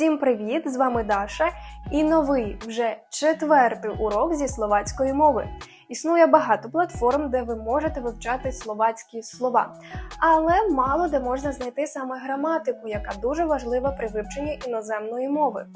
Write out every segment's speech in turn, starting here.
Всім привіт! З вами Даша і новий вже четвертий урок зі словацької мови. Існує багато платформ, де ви можете вивчати словацькі слова, але мало де можна знайти саме граматику, яка дуже важлива при вивченні іноземної мови.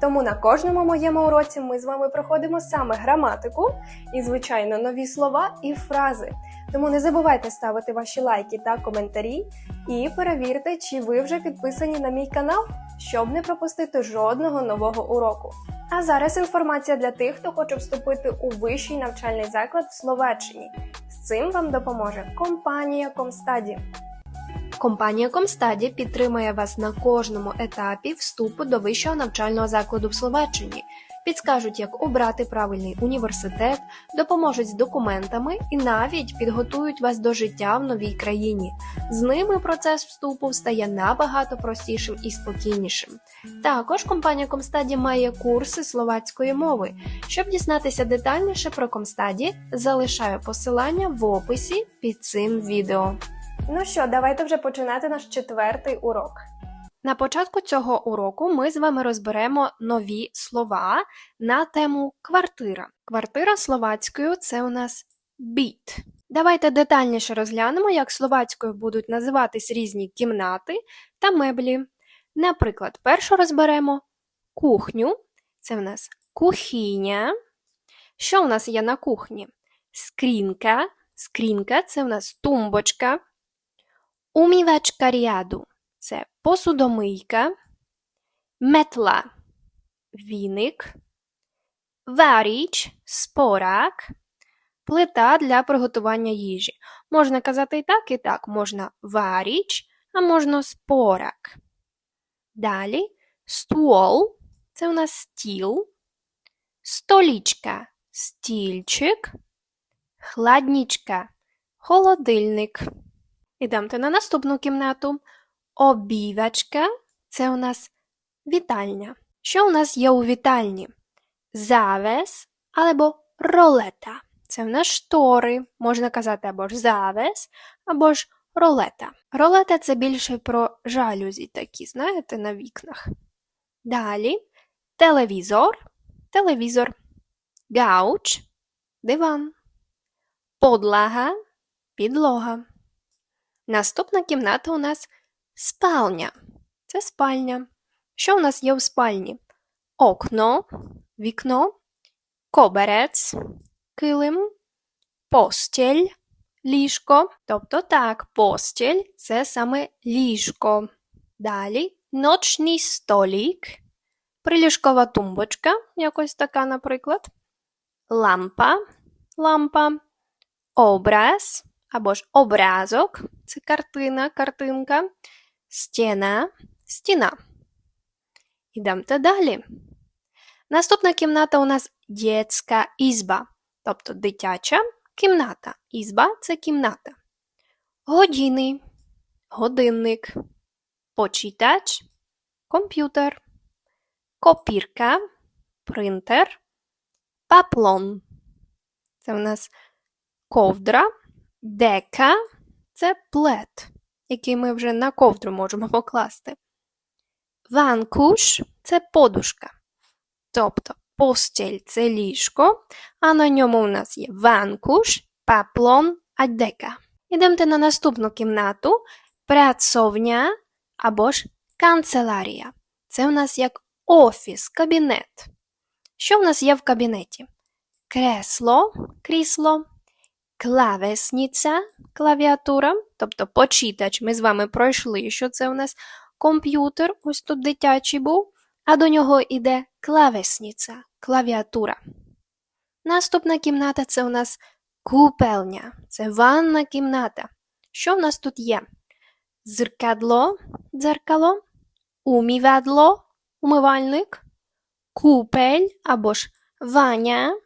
Тому на кожному моєму уроці ми з вами проходимо саме граматику і, звичайно, нові слова і фрази. Тому не забувайте ставити ваші лайки та коментарі і перевірте, чи ви вже підписані на мій канал, щоб не пропустити жодного нового уроку. А зараз інформація для тих, хто хоче вступити у вищий навчальний заклад в Словаччині. З цим вам допоможе компанія Комстаді. Компанія Комстаді підтримує вас на кожному етапі вступу до вищого навчального закладу в Словаччині. Підскажуть, як обрати правильний університет, допоможуть з документами і навіть підготують вас до життя в новій країні. З ними процес вступу стає набагато простішим і спокійнішим. Також компанія Комстаді має курси словацької мови. Щоб дізнатися детальніше про Комстаді, залишаю посилання в описі під цим відео. Ну що, давайте вже починати наш четвертий урок. На початку цього уроку ми з вами розберемо нові слова на тему квартира. Квартира словацькою це у нас біт. Давайте детальніше розглянемо, як словацькою будуть називатись різні кімнати та меблі. Наприклад, першу розберемо кухню. Це в нас кухіня. Що у нас є на кухні? Скрінка. Скрінка це в нас тумбочка. Умівачка ряду це посудомийка, метла віник, варіч спорак, плита для приготування їжі. Можна казати і так, і так. Можна варіч, а можна спорак. Далі стол це у нас стіл, столічка стільчик, хладнічка холодильник. Ідемте на наступну кімнату. Обівачка це у нас вітальня. Що у нас є у вітальні? Завес або ролета. Це в нас штори, можна казати або ж завес, або ж ролета. Ролета це більше про жалюзі такі, знаєте, на вікнах. Далі телевізор, телевізор, гауч, диван, подлага, підлога. Наступна кімната у нас спальня. Це спальня. Що у нас є у спальні? Окно, вікно, коберець, килим, постіль, ліжко. Тобто так, постіль це саме ліжко. Далі ночний столік, приліжкова тумбочка, якось така, наприклад, лампа, лампа, образ або ж образок це картина, картинка, стіна, стіна. Ідемте далі. Наступна кімната у нас дітська ізба, тобто дитяча кімната. Ізба це кімната. Години, годинник, почитач, комп'ютер, копірка, принтер, паплон. Це у нас ковдра, дека це плед, який ми вже на ковдру можемо покласти. Ванкуш це подушка. Тобто постіль це ліжко, а на ньому у нас є ванкуш, паплон, а дека. Ідемте на наступну кімнату працовня або ж канцеларія. Це у нас як офіс, кабінет. Що в нас є в кабінеті? Кресло, крісло, клавесниця, клавіатура, тобто почитач. Ми з вами пройшли, що це у нас комп'ютер, ось тут дитячий був, а до нього йде клавесниця, клавіатура. Наступна кімната це у нас купельня, це ванна кімната. Що в нас тут є? Зеркадло, дзеркало, умівадло, умивальник, купель або ж ваня,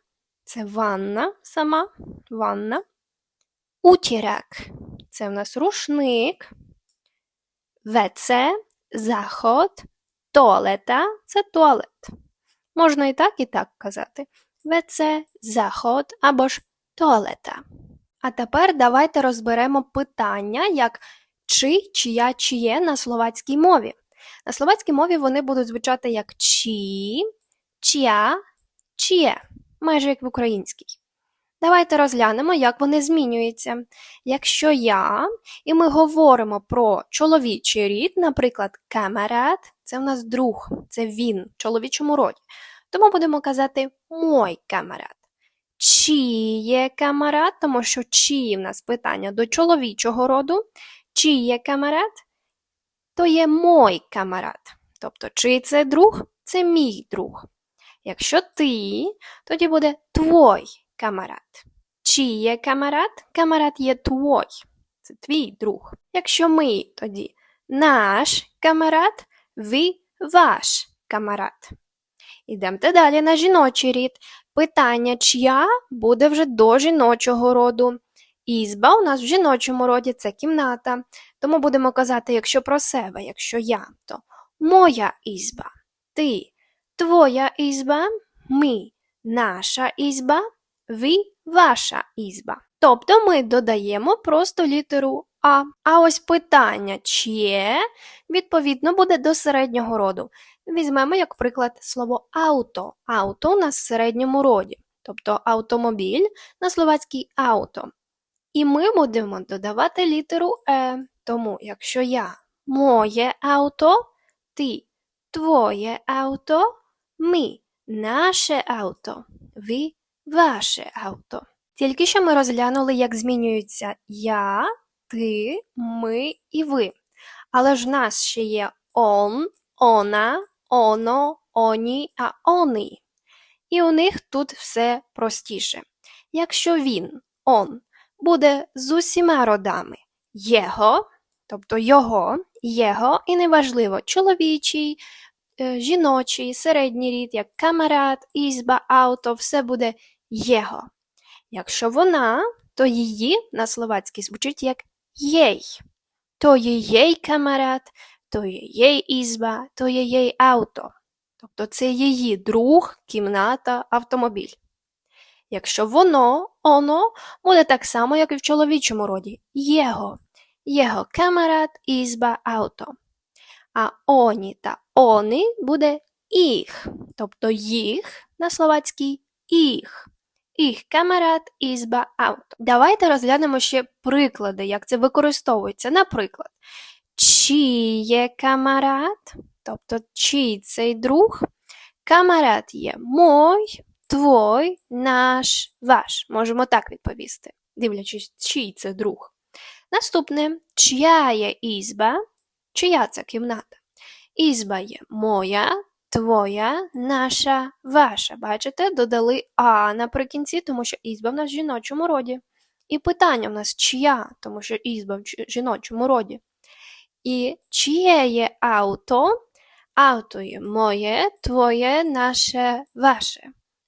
це ванна сама, ванна. Утірак це в нас рушник. ВЦ, заход, туалета це туалет. Можна і так, і так казати. ВЦ, заход або ж туалета. А тепер давайте розберемо питання, як чи, чия, чиє на словацькій мові. На словацькій мові вони будуть звучати як чі, чия, чиє, майже як в українській. Давайте розглянемо, як вони змінюються. Якщо я, і ми говоримо про чоловічий рід, наприклад, камарат, це в нас друг, це він в чоловічому роді. Тому будемо казати мой камарат. Чиє камарат, тому що чиї в нас питання до чоловічого роду. Чиє камарат, то є мой камарат. Тобто, чий це друг, це мій друг. Якщо ти, тоді буде твой камарат. Чиє камарат? Камарат є твой. Це твій друг. Якщо ми, тоді наш камарат, ви ваш камарат. Ідемте далі на жіночий рід. Питання чия буде вже до жіночого роду. Ізба у нас в жіночому роді це кімната. Тому будемо казати, якщо про себе, якщо я, то моя ізба, ти, твоя ізба, ми, наша ізба, ви, ваша ізба. Тобто ми додаємо просто літеру А. А ось питання чиє, відповідно, буде до середнього роду. Візьмемо, як приклад, слово ауто. Ауто в середньому роді, тобто автомобіль на словацькій ауто. І ми будемо додавати літеру Е. Тому, якщо я моє авто, ти твоє авто, ми наше авто, ви ваше авто. Тільки що ми розглянули, як змінюються я, ти, ми і ви. Але ж в нас ще є он, она, оно, оні, а они. І у них тут все простіше. Якщо він, он, буде з усіма родами його, тобто його, його, і неважливо, чоловічий, е, жіночий, середній рід, як камарат, ізба, авто, все буде його. Якщо вона, то її на словацькій звучить як єй. То є єй камарат, то є єй ізба, то є єй авто. Тобто це її друг, кімната, автомобіль. Якщо воно, оно буде так само, як і в чоловічому роді його. Його камарат, ізба, авто. А оні та они буде їх, тобто їх на словацькій їх. Їх камарат, ізба, авто. Давайте розглянемо ще приклади, як це використовується. Наприклад, чиє камарат, тобто чий цей друг, камарат є мой, твой, наш, ваш. Можемо так відповісти, дивлячись, чий це друг. Наступне, чия є ізба, чия це кімната. Ізба є моя, твоя, наша, ваша. Бачите, додали А наприкінці, тому що ізба в нас в жіночому роді. І питання в нас чия, тому що ізба в жіночому роді. І чиє є авто? Авто є моє, твоє, наше, ваше.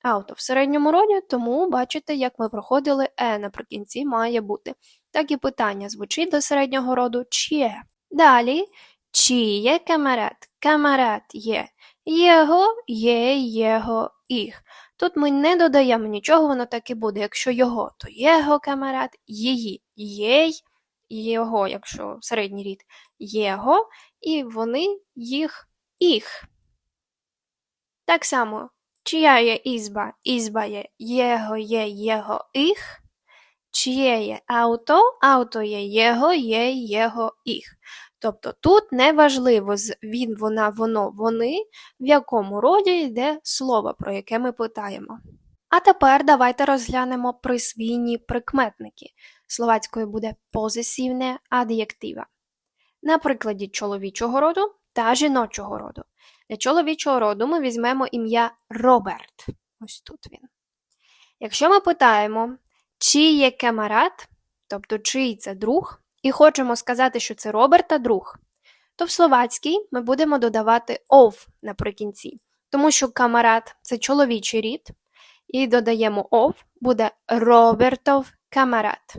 Авто в середньому роді, тому бачите, як ми проходили Е наприкінці має бути. Так і питання звучить до середнього роду чиє. Далі, чиє камарат? Камарат є його, є його, їх. Тут ми не додаємо нічого, воно так і буде. Якщо його, то його камарат, її, єй, його, якщо середній рід, його, і вони, їх, їх. Так само, чия є ізба, ізба є його, є його, їх. Чиє є авто, авто є його, є його, їх. Тобто тут неважливо з він, вона, воно, вони, в якому роді йде слово, про яке ми питаємо. А тепер давайте розглянемо присвійні прикметники. Словацькою буде позесівне ад'єктива. На прикладі чоловічого роду та жіночого роду. Для чоловічого роду ми візьмемо ім'я Роберт. Ось тут він. Якщо ми питаємо, чий є камарат, тобто чий це друг, і хочемо сказати, що це Роберта друг, то в словацькій ми будемо додавати ов наприкінці, тому що камарат це чоловічий рід, і додаємо ов, буде Робертов камарат.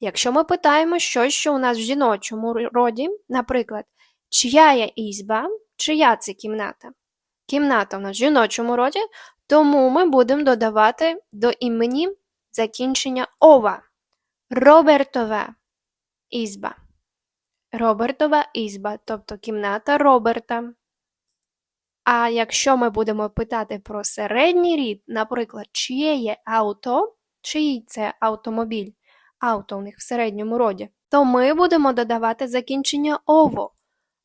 Якщо ми питаємо щось, що у нас в жіночому роді, наприклад, чия є ізба, чия це кімната? Кімната у нас в жіночому роді, тому ми будемо додавати до імені закінчення ова. Робертова ізба. Робертова ізба, тобто кімната Роберта. А якщо ми будемо питати про середній рід, наприклад, чиє є авто, чиїй це автомобіль, авто у них в середньому роді, то ми будемо додавати закінчення ово.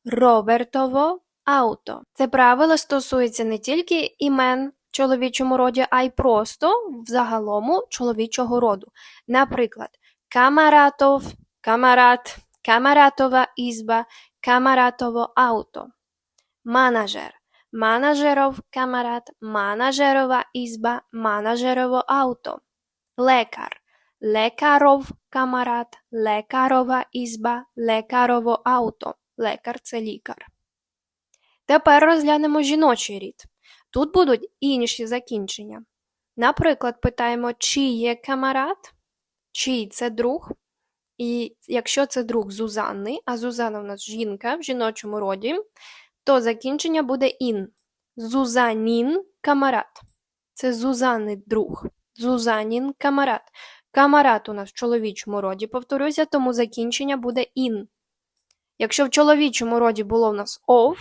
Робертово авто. Це правило стосується не тільки імен в чоловічому роді, а й просто в загалому чоловічого роду. Наприклад, камаратов, камарат, камаратова ізба, камаратово авто. Менеджер, менеджеров камарат, менеджерова ізба, менеджерово авто. Лекар, лекаров камарат, лекарова ізба, лекарово авто. Лекар це лікар. Тепер розглянемо жіночий рід. Тут будуть інші закінчення. Наприклад, питаємо, чий є камарат, чий це друг. І якщо це друг Зузанни, а Зузана в нас жінка в жіночому роді, то закінчення буде ін. Зузанін камарат. Це Зузанни друг. Зузанін камарат. Камарат у нас в чоловічому роді, повторюся, тому закінчення буде ін. Якщо в чоловічому роді було в нас ов,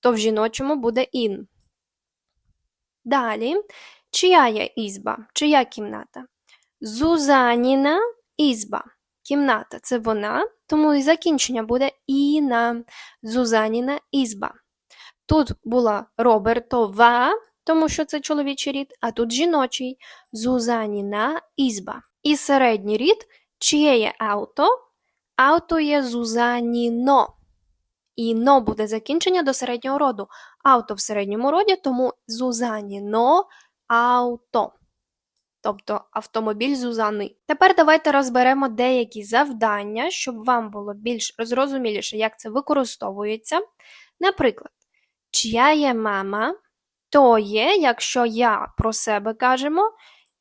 то в жіночому буде ін. Далі, чия є ізба, чия кімната? Зузаніна ізба. Кімната це вона, тому і закінчення буде іна. Зузаніна ізба. Тут була Робертова, тому що це чоловічий рід, а тут жіночий Зузаніна ізба. І середній рід, чиє є авто? Авто є Зузаніно. І но буде закінчення до середнього роду. Авто в середньому роді, тому Зузаніно авто. Тобто автомобіль Зузани. Тепер давайте розберемо деякі завдання, щоб вам було більш зрозуміліше, як це використовується. Наприклад, чия є мама, то є, якщо я про себе кажемо,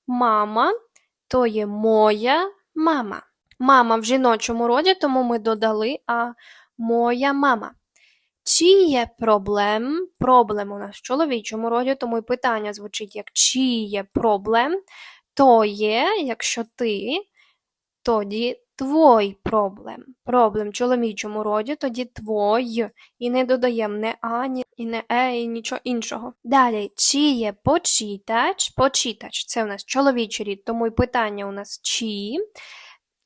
мама, то є моя мама. Мама в жіночому роді, тому ми додали а моя мама. Чи є проблем? Проблем у нас в чоловічому роді, тому і питання звучить як є проблем, то є, якщо ти, тоді твой проблем. Проблем в чоловічому роді, тоді твой. І не додаємо не а, і не е, і нічого іншого. Далі, чи є почитач? Почитач це у нас чоловічий рід, тому і питання у нас чи.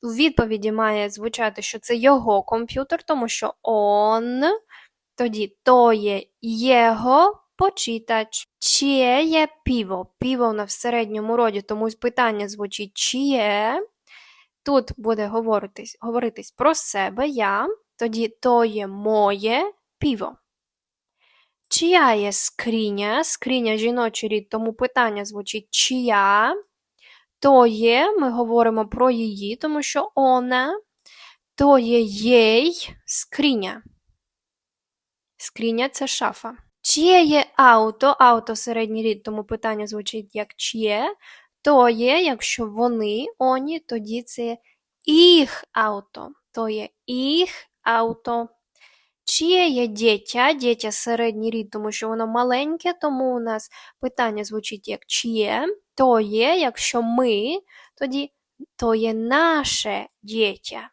У відповіді має звучати, що це його комп'ютер, тому що он, тоді то є його почитач. Чиє є піво? Піво на в середньому роді, тому питання звучить чиє. Тут буде говоритись, говоритись про себе я, тоді то є моє піво. Чия є скриня? Скриня жіночий рід, тому питання звучить чия. То є, ми говоримо про її, тому що вона, то є їй скриня. Скриня це шафа. Чиє є авто, авто середній рід, тому питання звучить як чиє, то є, якщо вони, оні, тоді це їх авто, то є їх авто. Чиє є дитя, дитя середній рід, тому що воно маленьке, тому у нас питання звучить як чиє, то є, якщо ми, тоді то є наше дитя.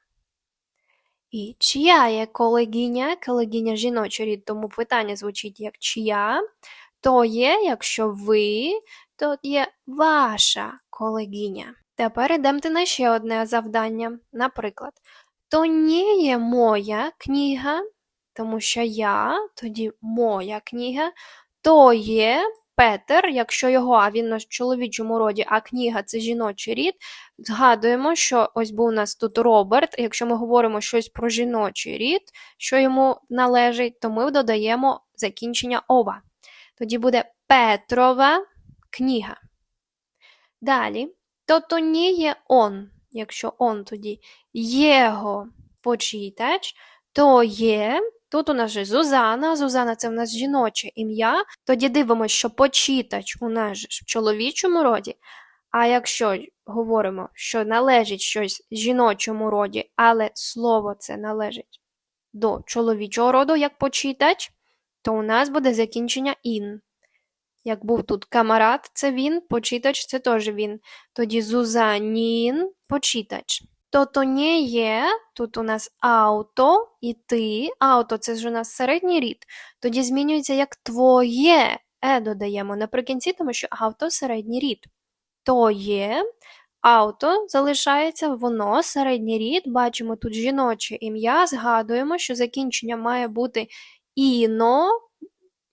І чия є колегиня, колегиня жіночий рід, тому питання звучить як чия, то є, якщо ви, то є ваша колегиня. Тепер йдемте на ще одне завдання. Наприклад, то не є моя книга, тому що я, тоді моя книга, то є Петер, якщо його, а він у чоловічому роді, а книга це жіночий рід, згадуємо, що ось був у нас тут Роберт, якщо ми говоримо щось про жіночий рід, що йому належить, то ми додаємо закінчення ова. Тоді буде Петрова книга. Далі, то то не є он, якщо он тоді його почитач, то є. Тут у нас же Зузана, Зузана це в нас жіноче ім'я. Тоді дивимося, що почитач у нас же в чоловічому роді. А якщо говоримо, що належить щось жіночому роді, але слово це належить до чоловічого роду, як почитач, то у нас буде закінчення ін. Як був тут камарат, це він, почитач це теж він. Тоді Зузанін почитач. То не є, тут у нас ауто і ти. Ауто це ж у нас середній рід. Тоді змінюється як твоє. Е додаємо наприкінці, тому що авто середній рід. То є, ауто залишається воно, середній рід. Бачимо тут жіноче ім'я. Згадуємо, що закінчення має бути іно,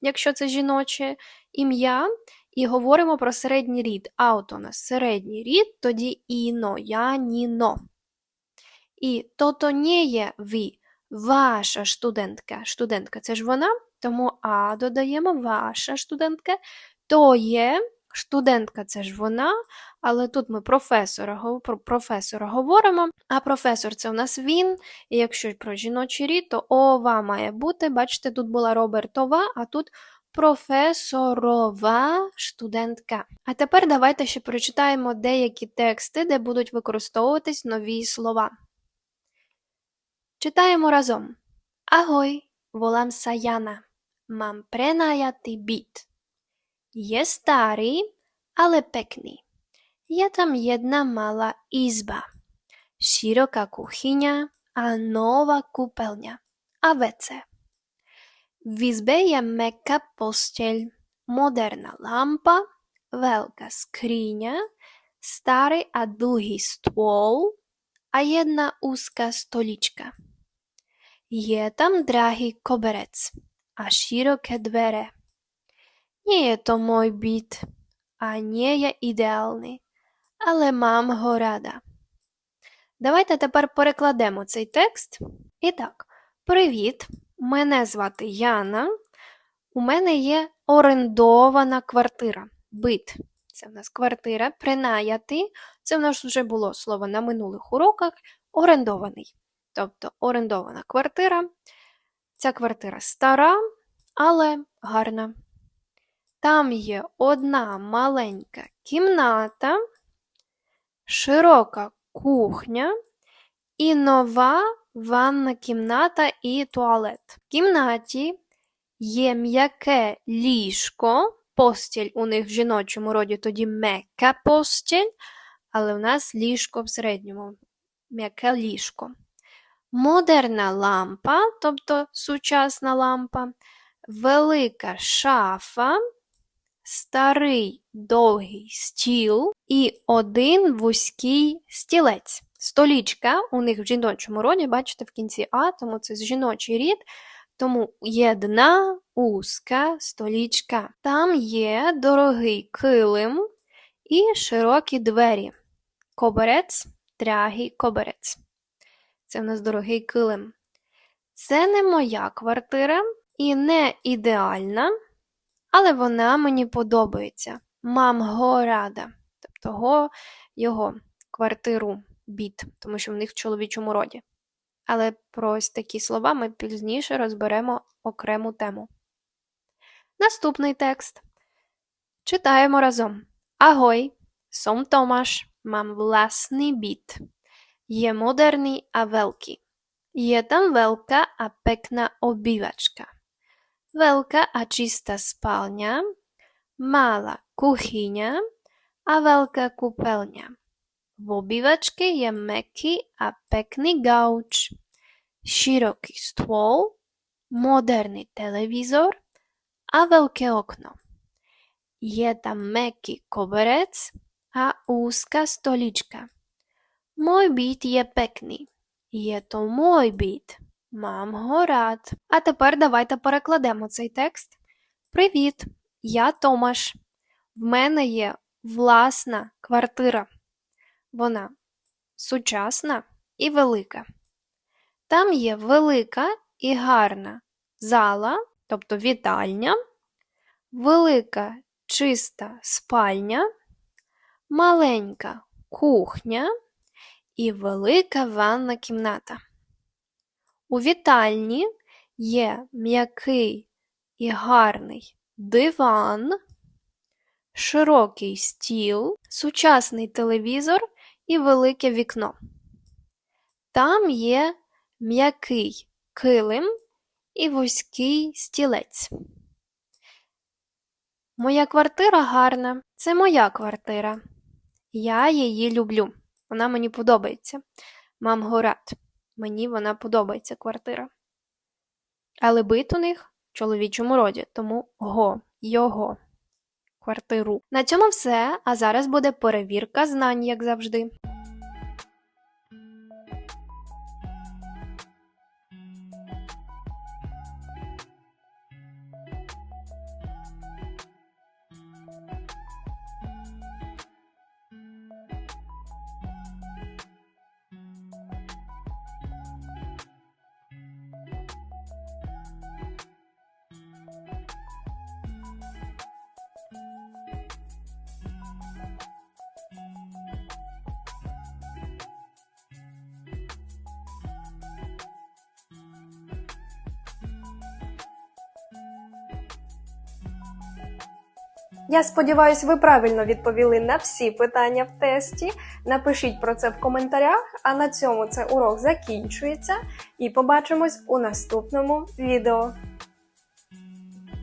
якщо це жіноче ім'я. І говоримо про середній рід. Ауто у нас середній рід, тоді іно, я, ніно. І то-то не є ви, ваша студентка. Студентка це ж вона, тому А додаємо ваша студентка. То є студентка це ж вона, але тут ми професора, про професора говоримо, а професор це у нас він. І якщо про жіночий рід, то ова має бути. Бачите, тут була Робертова, а тут професорова студентка. А тепер давайте ще прочитаємо деякі тексти, де будуть використовуватись нові слова. Читаємо разом. Ahoj, volám sa Jana. Mám prenajatý byt. Je starý, ale pekný. Je tam jedna malá izba, široká kuchyňa a nová kúpeľňa a WC. V izbe je mäkká posteľ, moderná lampa, veľká skríňa, starý a dlhý stôl a jedna úzka stolička. Je tam drahý koberec a široké dvere. Nie je to môj byt a nie je ідеальний, але мам го рада. Давайте тепер перекладемо цей текст. І так, привіт! Мене звати Яна. У мене є орендована квартира. Бит. Це в нас квартира, принаяти. Це в нас вже було слово на минулих уроках. Орендований. Тобто орендована квартира. Ця квартира стара, але гарна. Там є одна маленька кімната, широка кухня і нова ванна кімната і туалет. В кімнаті є м'яке ліжко, постіль у них в жіночому роді тоді м'яка постіль, але у нас ліжко в середньому, м'яке ліжко. Модерна лампа, тобто сучасна лампа, велика шафа, старий довгий стіл і один вузький стілець. Столічка у них в жіночому роді, бачите, в кінці А, тому це жіночий рід, тому єдна узка столічка. Там є дорогий килим і широкі двері. Коберець, дрягий коберець. Це в нас дорогий килим. Це не моя квартира і не ідеальна, але вона мені подобається. Мам го рада. Тобто го, його квартиру біт, тому що в них в чоловічому роді. Але про ось такі слова ми пізніше розберемо окрему тему. Наступний текст. Читаємо разом. Агой, сом Томаш, мам власний біт. Je moderný a veľký. Je tam veľká a pekná obývačka. Veľká a čistá spálňa, malá kuchyňa a veľká kúpeľňa. V obývačke je meký a pekný gauč, široký stôl, moderný televízor a veľké okno. Je tam meký koberec a úzka stolička. Мой біт є пекний. Є то мой біт. Мам го рад. А тепер давайте перекладемо цей текст. Привіт, я Томаш. В мене є власна квартира. Вона сучасна і велика. Там є велика і гарна зала, тобто вітальня, велика чиста спальня, маленька кухня і велика ванна кімната. У вітальні є м'який і гарний диван, широкий стіл, сучасний телевізор і велике вікно. Там є м'який килим і вузький стілець. Моя квартира гарна. Це моя квартира. Я її люблю. Вона мені подобається. Мам горат. Мені вона подобається квартира. Але бит у них в чоловічому роді, тому го, його. Квартиру. На цьому все. А зараз буде перевірка знань, як завжди. Я сподіваюся, ви правильно відповіли на всі питання в тесті. Напишіть про це в коментарях. А на цьому цей урок закінчується. І побачимось у наступному відео.